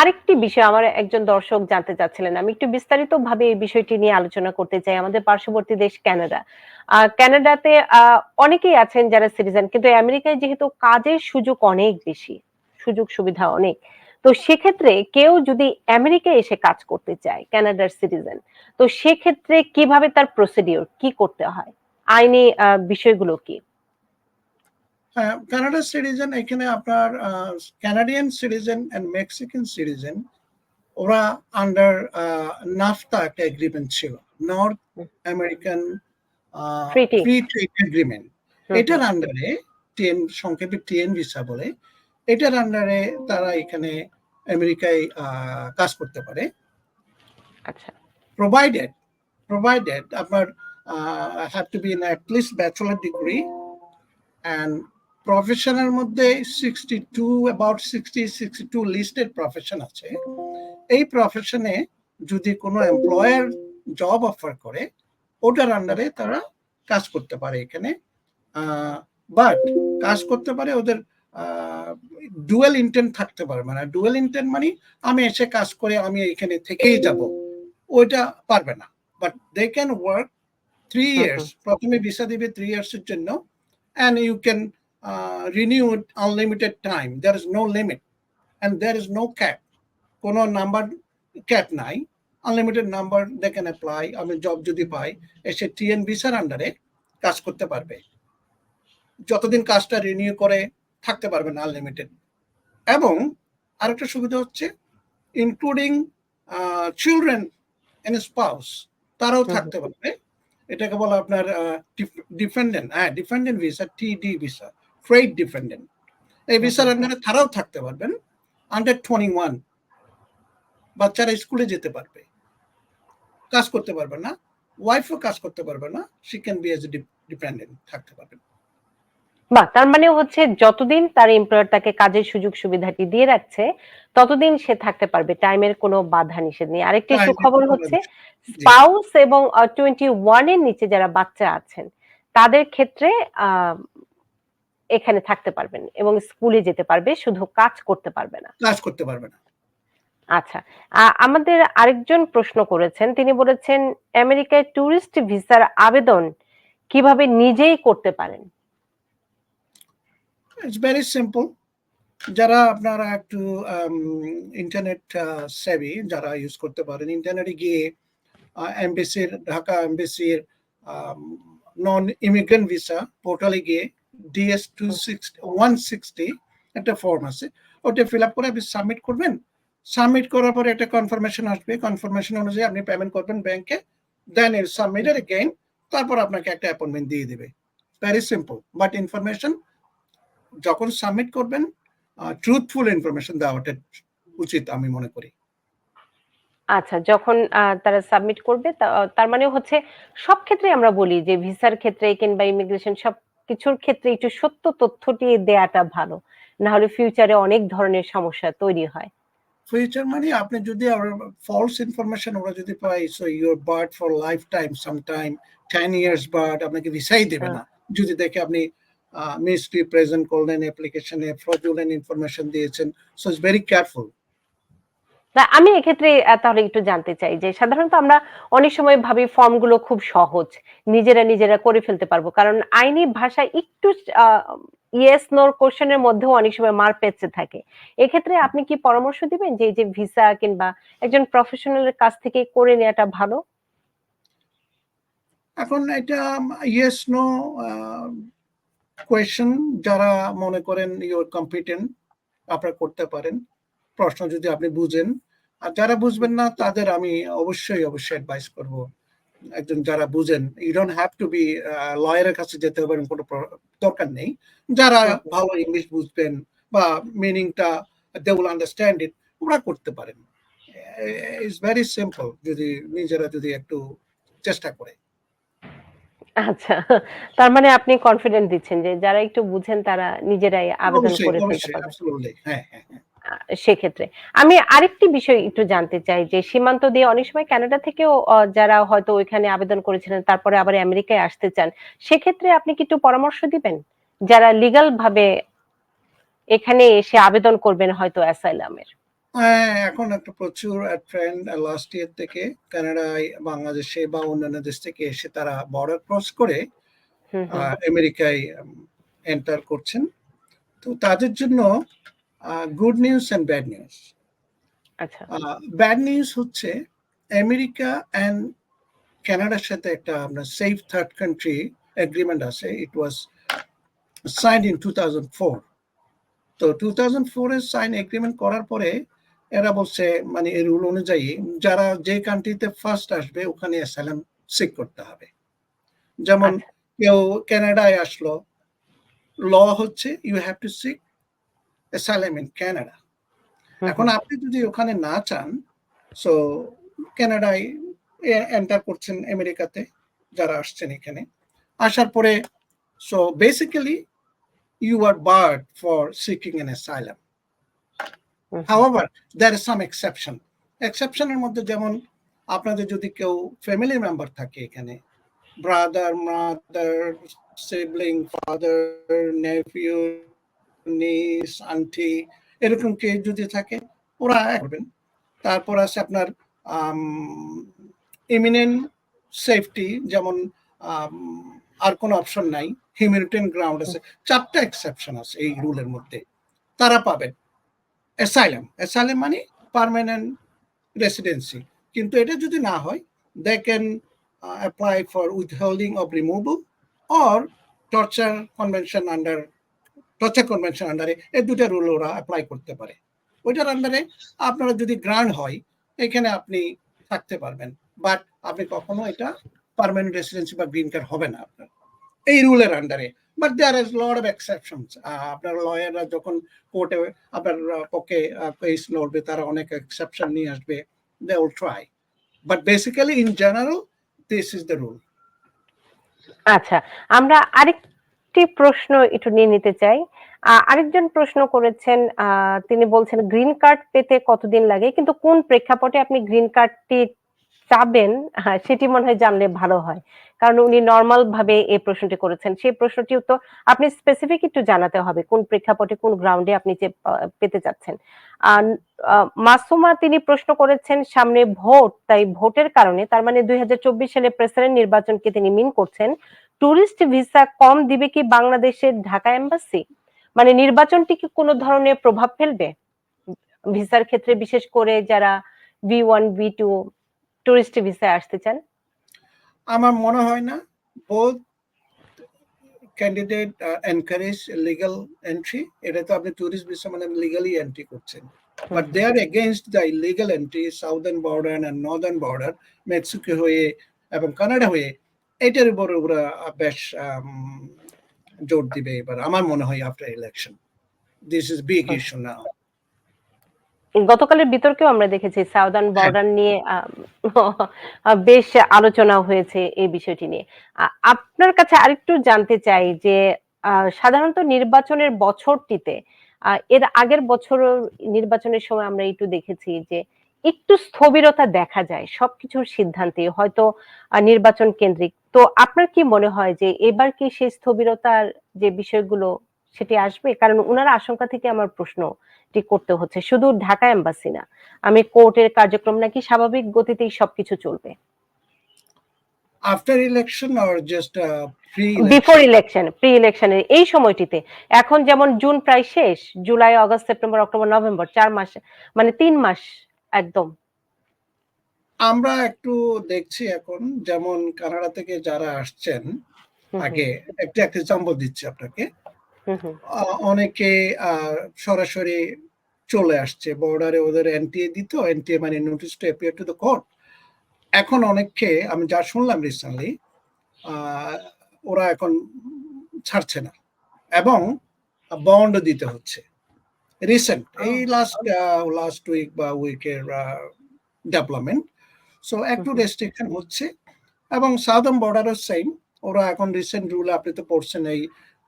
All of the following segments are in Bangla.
আরেকটি বিষয় আমার একজন দর্শক জানতে চাচ্ছিলেন। আমি একটু বিস্তারিত ভাবে এই বিষয়টি নিয়ে আলোচনা করতে চাই। আমাদের পার্শ্ববর্তী দেশ কানাডাতে আহ, অনেকেই আছেন যারা সিটিজেন কিন্তু আমেরিকায় যেহেতু কাজের সুযোগ অনেক বেশি সুযোগ সুবিধা অনেক তো সেক্ষেত্রে কেউ যদি আমেরিকায় এসে কাজ করতে চায় কানাডার সিটিজেন তো সেক্ষেত্রে কীভাবে তার প্রসিডিওর কি করতে হয়? আইনি বিষয়গুলো কি? কানাডা সিটিজেন এখানে আপনার Canadian citizen and Mexican citizen ওরা আন্ডার নাফতা একটা এগ্রিমেন্ট ছিল। North American. Free trade agreement এটার আন্ডারে টিএন সংক্ষেপে টিএন ভিসা বলে এটার আন্ডারে তারা এখানে আমেরিকায় কাজ করতে পারে। আচ্ছা। প্রোভাইডেড provided আপনার have to be in at least bachelor degree and প্রফেশনের মধ্যে sixty two about sixty sixty two listed profession আছে। এই প্রফেশনে যদি কোনো এমপ্লয়ার জব অফার করে ওটার আন্ডারে তারা কাজ করতে পারে এখানে। বাট কাজ করতে পারে ওদের ডুয়েল ইন্টেন্ট থাকতে পারে। মানে ডুয়েল ইন্টেন্ট মানে আমি এসে কাজ করে আমি এখানে থেকেই যাব। ওইটা পারবে না। But they can work three years প্রথমে ভিসা দিবে থ্রি ইয়ার্সের জন্য। And you can renew unlimited time there is no limit and there is no cap কোনো নাম্বার ক্যাপ নাই. Unlimited number they can apply আমি জব যদি পাই এসে টিএন ভিসার আন্ডারে কাজ করতে পারবে। যতদিন কাজটা রিনিউ করে থাকতে পারবে না আনলিমিটেড এবং আরেকটা সুবিধা হচ্ছে ইনক্লুডিং চিলড্রেন এন্ড স্পাউস তারাও হুম। থাকতে পারবে। এটাকে বলা আপনার ডিপেন্ডেন্ট হ্যাঁ dependent visa TD visa trade dependent এই ভিসার আন্ডারে তারাও থাকতে পারবেন আন্ডার টোয়েন্টি ওয়ান বাচ্চারা স্কুলে যেতে পারবে। কাজ করতে পারবে না ওয়াইফও কাজ করতে পারবে না she can be as dependent থাকতে পারবেন বা তার মানে হচ্ছে যতদিন তার এমপ্লয়ার তাকে কাজের সুযোগ সুবিধাটি দিয়ে রাখছে ততদিন সে থাকতে পারবে টাইমের কোনো বাধা নিষেধ নেই। আরেকটি সুখবর হচ্ছে স্পাউস এবং টোয়েন্টি ওয়ানের নিচে যারা বাচ্চা আছেন তাদের ক্ষেত্রে এখানে থাকতে পারবেন এবং স্কুলে যেতে পারবে শুধু কাজ করতে পারবে না। কাজ করতে পারবে না। আচ্ছা আমাদের আরেকজন প্রশ্ন করেছেন। তিনি বলেছেন আমেরিকায় ট্যুরিস্ট ভিসার আবেদন কীভাবে নিজেই করতে পারেন? ইটস ভেরি সিম্পল যারা আপনারা একটু ইন্টারনেট সেভি যারা ইউজ করতে পারেন ইন্টারনেটে গিয়ে এমবেসির ঢাকা এমবেসির নন ইমিগ্রেন্ট ভিসা পোর্টালে গিয়ে ডিএস টু সিক্সটি একটা ফর্ম আছে। ওটা ফিল আপ করে আপনি সাবমিট করবেন। সাবমিট করার পরে একটা কনফার্মেশন আসবে। কনফার্মেশন অনুযায়ী আপনি পেমেন্ট করবেন ব্যাংকে দেন ইট সাবমিটেড এগেইন তারপর আপনাকে একটা অ্যাপয়েন্টমেন্ট দিয়ে দেবে। ভেরি সিম্পল বাট ইনফরমেশন যখন সাবমিট করবেন ট্রুথফুল ইনফরমেশন দেওয়াটা উচিত আমি মনে করি। আচ্ছা যখন তারা সাবমিট করবে তার মানে হচ্ছে সব ক্ষেত্রে আমরা বলি যে ভিসার ক্ষেত্রে কিংবা ইমিগ্রেশন সব কিছুর ক্ষেত্রে একটু সত্য তথ্যটি দেয়াটা ভালো। না হলে ফিউচারে অনেক ধরনের সমস্যা তৈরি হয়। ফিউচার মানে আপনি যদি ফলস ইনফরমেশন ওরা যদি পাই so you're barred for life time some time ten years barred আপনাকে ভিসাই দেবে না। যদি দেখে আপনি মিস্ট্রি প্রেজেন্ট করলেন অ্যাপ্লিকেশনে ফ্রডুলেন্ট ইনফরমেশন দিয়েছেন সো ইটস ভেরি কেয়ারফুল তা আমি এক্ষেত্রে তাহলে একটু জানতে চাই যে সাধারণত আমরা অনেক সময় ভাবি ফর্মগুলো খুব সহজ, নিজেরা নিজেরা করে ফেলতে পারব। কারণ আইনি ভাষা একটু ইয়েস নোর কোশ্চেনের মধ্যেও অনেক সময় মার পেঁচে থাকে। এক্ষেত্রে আপনি কি পরামর্শ দিবেন যে এই যে ভিসা কিংবা একজন প্রফেশনালের কাছ থেকে করে নেওয়াটা ভালো? এখন এটা ইয়েস নো কোয়েশ্চেন যারা মনে করেন ইউর কম্পিটেন্ট আপনারা করতে পারেন। প্রশ্ন যদি আপনি বুঝেন। আর যারা বুঝবেন না তাদের আমি অবশ্যই অবশ্যই অ্যাডভাইস করব। একজন যারা বুঝেন you don't have to be লয়ারের কাছে যেতে হবে কোনো দরকার নেই। যারা ভালো ইংলিশ বুঝবেন বা মিনিংটা দে উইল আন্ডারস্ট্যান্ড ইট ওরা করতে পারেন। ইটস ভেরি সিম্পল যদি নিজেরা যদি একটু চেষ্টা করে। আচ্ছা তার মানে আপনি কনফিডেন্ট দিচ্ছেন যে যারা একটু বুঝেন তারা নিজেরাই আবেদন করে ফেলতে হ্যাঁ হ্যাঁ হ্যাঁ। সেক্ষেত্রে। আমি আরেকটি বিষয় একটু জানতে চাই যে সীমান্ত দিয়ে অনেক সময় কানাডা থেকেও যারা হয়তো ওইখানে আবেদন করেছিলেন তারপরে আবার আমেরিকায় আসতে চান সেক্ষেত্রে আপনি কি একটু পরামর্শ দিবেন? যারা লিগ্যাল ভাবে এখানে এসে আবেদন করবেন হয়তো অ্যাসাইলামের হ্যাঁ, এখন একটা প্রচুর ট্রেন্ড লাস্ট ইয়ার থেকে কানাডায়, বাংলাদেশে বা অন্যান্য দেশ থেকে এসে তারা বর্ডার ক্রস করে আমেরিকায় এন্টার করছেন। তো তাদের জন্য good news and bad news. আচ্ছা। ব্যাড নিউজ হচ্ছে আমেরিকা অ্যান্ড কানাডার সাথে একটা আপনার সেফ থার্ড কান্ট্রি এগ্রিমেন্ট আছে। ইট ওয়াজ সাইনড ইন 2004 তো 2004 এর সাইন এগ্রিমেন্ট করার পরে এরা বলছে মানে এই রুল অনুযায়ী যারা যে কান্ট্রিতে ফার্স্ট আসবে ওখানে অ্যাসাইলাম সিক করতে হবে। যেমন আচ্ছা। কেউ কানাডায় আসলো, ল হচ্ছে you have to seek asylum in. Hmm, এখন। আপনি যদি ওখানে না চান, সো কানাডায় এ এন্টার করছেন আমেরিকাতে যারা আসছেন এখানে। আসার পরে so basically you are barred for seeking an asylum. Hmm, hmm. However, there is some exception. Exception এর মধ্যে যেমন আপনাদের যদি কেউ ফ্যামিলি মেম্বার থাকে এখানে, brother, mother, sibling, father, nephew, niece, aunty এরকম কেউ যদি থাকে ওরা করবেন। তারপর আছে আপনার ইমিনেন্ট সেফটি যেমন আর কোনো অপশন নাই। হিউম্যানিটেরিয়ান গ্রাউন্ড আছে। ৪ টা এক্সেপশন আছে এই রুলের মধ্যে। তারা পাবেন। অ্যাসাইলাম। অ্যাসাইলাম মানে পার্মানেন্ট রেসিডেন্সি। কিন্তু এটা যদি না হয়, they can uh, apply for withholding of or torture convention convention torture convention আন্ডারে এই ২ টা রুল ওরা অ্যাপ্লাই করতে পারে। ওইটার আন্ডারে আপনারা যদি গ্রান্ট হয়, এখানে আপনি থাকতে পারবেন। বাট আপনি কখনো এটা পার্মানেন্ট রেসিডেন্সি বা গ্রিন কার্ড হবে না আপনার। এই রুলের আন্ডারে। But there is lot of exceptions. Uh আপনার লয়াররা যখন কোর্টে আপনার পক্ষে কেস লড়বে তারা অনেক এক্সেপশন নিয়ে আসবে। They will try but basically in general this is the rule আচ্ছা। আমরা আরেকটি প্রশ্ন একটু নিয়ে নিতে চাই। আরেকজন প্রশ্ন করেছেন তিনি বলছেন, গ্রিন কার্ড পেতে কতদিন লাগে? কিন্তু কোন প্রেক্ষাপটে আপনি গ্রিন কার্ডটি চাবেন হ্যাঁ, সেটি মনে হয় জানলে ভালো হয়। কারণ উনি নরমাল ভাবে এই প্রশ্নটি করেছেন। সেই প্রশ্নটি উত্তর আপনি স্পেসিফিক একটু জানাতে হবে। কোন প্রেক্ষাপটে কোন গ্রাউন্ডে আপনি যে পেতে চাচ্ছেন। আন আ মাসুমা তিনি প্রশ্ন করেছেন সামনে ভোট, তাই ভোটের কারণে তার মানে ২০২৪ সালে প্রেসিডেন্ট নির্বাচনকে তিনি মিন করছেন। টুরিস্ট ভিসা কম দিবে কি বাংলাদেশের ঢাকা এম্বাসি? মানে নির্বাচনটি কি কোনো ধরনের প্রভাব ফেলবে? ভিসার ক্ষেত্রে বিশেষ করে যারা B1, B2 টুরিস্ট ভিসায় আসতে চান? আমার মনে হয় না। Both candidate encourage encourage entry এটা তো আপনি টুরিস্ট ভিসা মানে লিগালি এন্ট্রি করছেন। But they are against the illegal entry southern border and northern border Mexico হয়ে এবং কানাডা হয়ে। এটার উপর ওরা বেশ আম, জোর দিবে এবার। আমার মনে হয় after election this is big issue now গতকালের বিতর্কেও আমরা দেখেছি সাউদার্ন হ্যাঁ। বর্ডার নিয়ে বেশ আলোচনা হয়েছে এই বিষয়টি নিয়ে। আপনার কাছে আরেকটু জানতে চাই যে সাধারণত নির্বাচনের বছরটিতে এর আগের বছর নির্বাচনের সময় আমরা একটু দেখেছি যে একটু স্থবিরতা দেখা যায় সবকিছুর সিদ্ধান্তে হয়তো নির্বাচন কেন্দ্রিক। তো আপনার কি মনে হয় যে এবার কি সেই স্থবিরতার যে বিষয়গুলো সেটি আসবে? কারণ ওনার আশঙ্কা থেকে আমার প্রশ্নটি করতে হচ্ছে। শুধু ঢাকা এম্বাসি না। আমি কোর্টের কার্যক্রম নাকি স্বাভাবিক গতিতেই সবকিছু চলবে। After election or just pre before election, pre ইলেকশনের এই সময়টিতে এখন যেমন জুন প্রায় শেষ, July, August, September, October, November চার মাস মানে তিন মাস একদম। আমরা একটু দেখছি এখন যেমন কানাডা থেকে যারা আসছেন আগে একটা একটা এক্সাম্পল দিচ্ছি আপনাকে অনেকে সরাসরি চলে আসছে। বর্ডারে ওদের এনটিএ দিত। এনটিএ মানে notice to appear to the court. এখন অনেককে আমি যা শুনলাম রিসেন্টলি ওরা এখন ছাড়ছে না। এবং বন্ড দিতে হচ্ছে। রিসেন্ট এই লাস্ট লাস্ট উইক বা উইকের ডেভেলপমেন্ট। সো একটু। রেস্ট্রিকশন হচ্ছে এবং সাউদার্ন বর্ডারও সেম ওরা এখন রিসেন্ট রুল আপনি তো পড়ছেন এই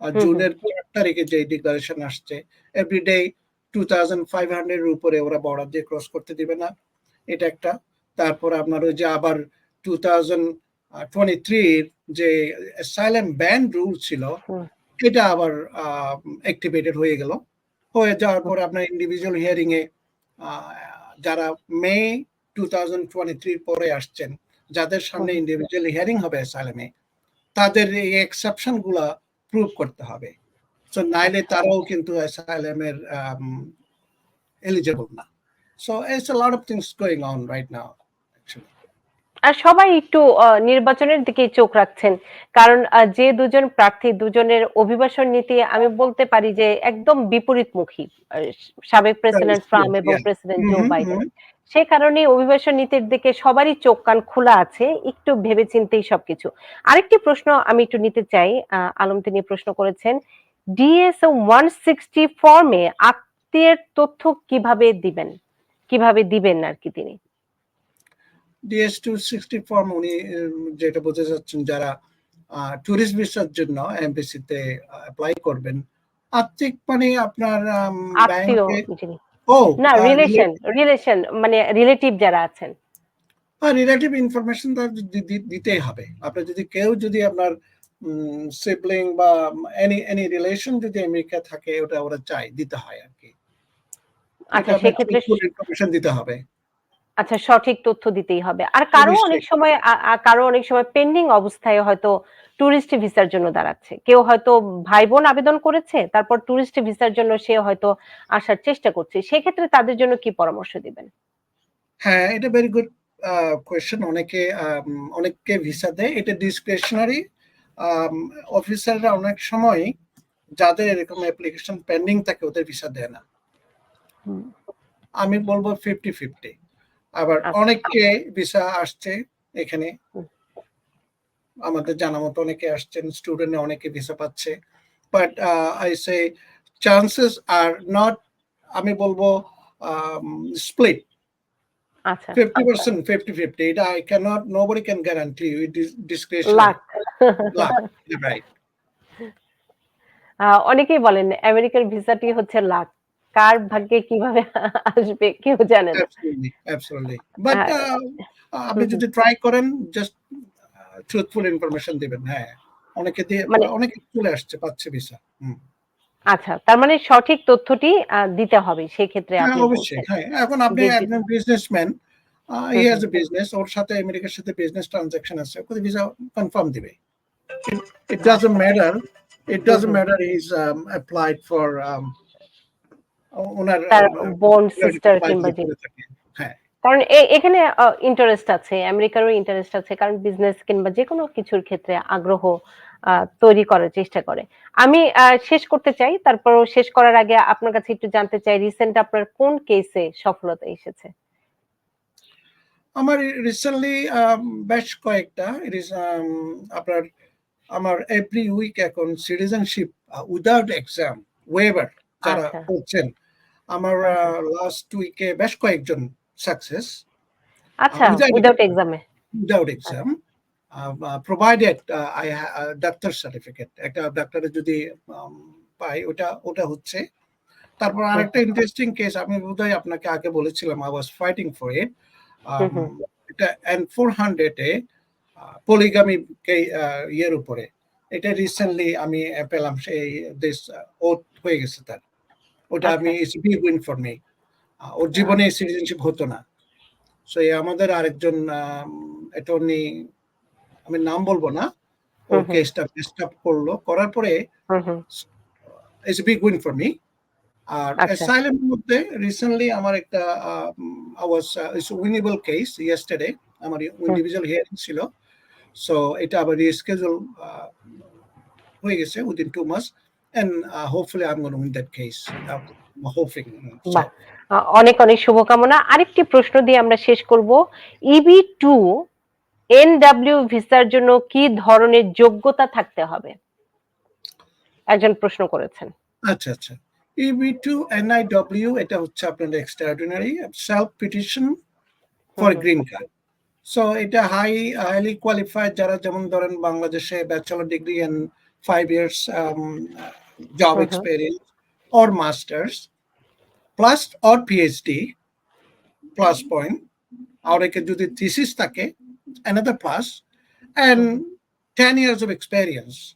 আ হুম, হুম। জুনের ৮ তারিখে যে ডিক্লারেশন আসছে এভরিডে 2500 এর উপরে ওরা বর্ডার দিয়ে ক্রস করতে দিবে না। এটা একটা। তারপর আপনার ওই যে আবার 2023 এর যে অ্যাসাইলাম ব্যান রুল ছিল। এটা আবার অ্যাক্টিভেটেড হয়ে গেল। হয়ে যাওয়ার। পরে আপনার ইন্ডিভিজুয়াল হিয়ারিং এ যারা মে টু থাউজেন্ড টোয়েন্টি পরে আসছেন যাদের সামনে ইন্ডিভিজুয়াল হিয়ারিং হবে অ্যাসাইলামে তাদের এই এক্সেপশনগুলা প্রুভ করতে হবে। সো নাইলে তারাও কিন্তু অ্যাসাইলামের এলিজিবল না। So it's lot of things going on right now actually. আর সবাই একটু নির্বাচনের দিকে চোখ রাখছেন। কারণ যে দুজন প্রার্থী দুজনের অভিবাসন নীতি আমি বলতে পারি যে একদম বিপরীতমুখী সাবেক প্রেসিডেন্ট ট্রাম্প এবং প্রেসিডেন্ট জো বাইডেন। হুম। সে কারণে অভিবাসন নীতির দিকে সবারই চোখ কান খোলা আছে একটু ভেবেচিন্তেই সবকিছু। আরেকটি প্রশ্ন আমি একটু নিতে চাই আলম তিনি প্রশ্ন করেছেন ডিএসও ওয়ান সিক্সটি ফর্মে আত্মীয়ের তথ্য কীভাবে দিবেন? কীভাবে দিবেন আর কি তিনি? ডিএস টু সিক্সটি ফর্ম উনি যেটা বোঝা যাচ্ছেন যারা টুরিস্ট ভিসার জন্য এমবিসিতে অ্যাপ্লাই করবেন আর্থিক মানে আপনার ব্যাংকে না রিলেশন রিলেশন মানে রিলেটিভ যারা আছেন। রিলেটিভ ইনফরমেশন দিতেই হবে। আপনার যদি কেউ যদি আপনার সিবলিং বা এনি এনি রিলেশন যদি আমেরিকা থাকে ওটা ওরা চাই দিতে হয় আর কি। আচ্ছা সেক্ষেত্রে ইনফরমেশন দিতে হবে। আচ্ছা সঠিক তথ্য দিতেই হবে। আর কারও অনেক সময় কারও অনেক সময় পেন্ডিং অবস্থায় হয়তো টুরিস্ট ভিসার জন্য দাঁড়াচ্ছে। কেউ হয়তো ভাই বোন আবেদন করেছে তারপর টুরিস্ট ভিসার জন্য সে হয়তো আসার চেষ্টা করছে। সেক্ষেত্রে তাদের জন্য কি পরামর্শ দিবেন? হ্যাঁ এটা ভেরি গুড কোয়েশ্চেন অনেকে অনেককে ভিসা দেয়। এটা ডিসক্রিপশনারি অফিসাররা অনেক সময় যাদের এরকম অ্যাপ্লিকেশন পেন্ডিং থাকে ওদের ভিসা দেয় না। আমি বলব ফিফটি ফিফটি আবার আচ্ছা। অনেককে ভিসা আসছে এখানে। আমাদের জানা মতো অনেকে আসছেন স্টুডেন্ট অনেকে ভিসা পাচ্ছে। But I say chances are not আমি বলব split fifty percent fifty fifty এটা I can't nobody can guarantee it discretion right অনেকেই বলেন আমেরিকার ভিসাটি হচ্ছে লাখ কার ভাগ্যে কীভাবে আসবে কেউ জানে না। হ্যাঁ। আপনি যদি ট্রাই করেন জাস্ট ট্রুথফুল ইনফরমেশন দিবেন হ্যাঁ। অনেকে দিয়ে মানে- অনেকে চলে আসছে পাচ্ছে ভিসা আচ্ছা তার মানে সঠিক তথ্যটি দিতে হবে সেই ক্ষেত্রে হ্যাঁ আপনি অবশ্যই হ্যাঁ এখন আপনি। একজন businessman he has a business ওর সাথে আমেরিকার সাথে বিজনেস ট্রানজাকশন আছে ওকে ভিসা কনফার্ম দিবে। It doesn't matter it doesn't. Matter is applied for ওনার বোন সিস্টার কিংবা কারণ এখানে ইন্টারেস্ট আছে আমেরিকারও ইন্টারেস্ট আছে কারণ বিজনেস কিংবা যে কোনো কিছুর ক্ষেত্রে আগ্রহ তৈরি করার চেষ্টা করে। আমি শেষ করতে চাই তারপর শেষ করার আগে আপনার কাছে একটু জানতে চাই রিসেন্ট আপনার কোন কেসে সফলতা এসেছে? আমার রিসেন্টলি বেশ কয়েকটা আপনার আমার এভরি উইক এখন সিটিজেনশিপ উইদাউট এক্সাম ওয়েভার যারা আচ্ছা। করছেন। আমার লাস্ট উইকে বেশ কয়েকজন সাকসেস আচ্ছা উইদাউট এক্সামে without exam provided I doctor certificate একটা ডাক্তারের যদি um, পাই ওটা ওটা হচ্ছে। তারপর আরেকটা ইন্টারেস্টিং কেস আমি বোধহয় আপনাকে আগে বলেছিলাম I was fighting for it. এটা এন ফোর হান্ড্রেডে পলিগামি ইয়ের উপরে। এটা রিসেন্টলি আমি পেলাম সেই দেশ ওট হয়ে গেছে তার। ওটা আচ্ছা। আমি it's big win for me ওর জীবনে সিটিজেনশিপ হতো না। সো আমাদের আরেকজন অ্যাটর্নি আমি নাম বলব না ওর। কেসটা ডিস্টার্ব করল। করার পরে। It's big win for me আর আচ্ছা। মধ্যে রিসেন্টলি আমার একটা I was it's winnable case yesterday আমার ইন্ডিভিজুয়াল হিয়ারিং ছিল। সো এটা আবার রিস্কেজুল হয়ে গেছে within two mass and hopefully I am gonna win that case hoping অনেক অনেক শুভকামনা। আরেকটি প্রশ্ন দিয়ে আমরা শেষ করব। ইবি টু এনডব্লিউ ভিসার জন্য কি ধরনের যোগ্যতা থাকতে হবে? একজন প্রশ্ন করেছেন। আচ্ছা আচ্ছা। ইবি টু এনআইডব্লিউ এটা হচ্ছে আপনার extraordinary self petition for. Green card so এটা হাই হাইলি কোয়ালিফাইড যারা যেমন ধরেন বাংলাদেশে bachelor degree and five years job. Experience or masters plus or PhD plus point আর একে যদি থিসিস থাকে another plus and 10 years of experience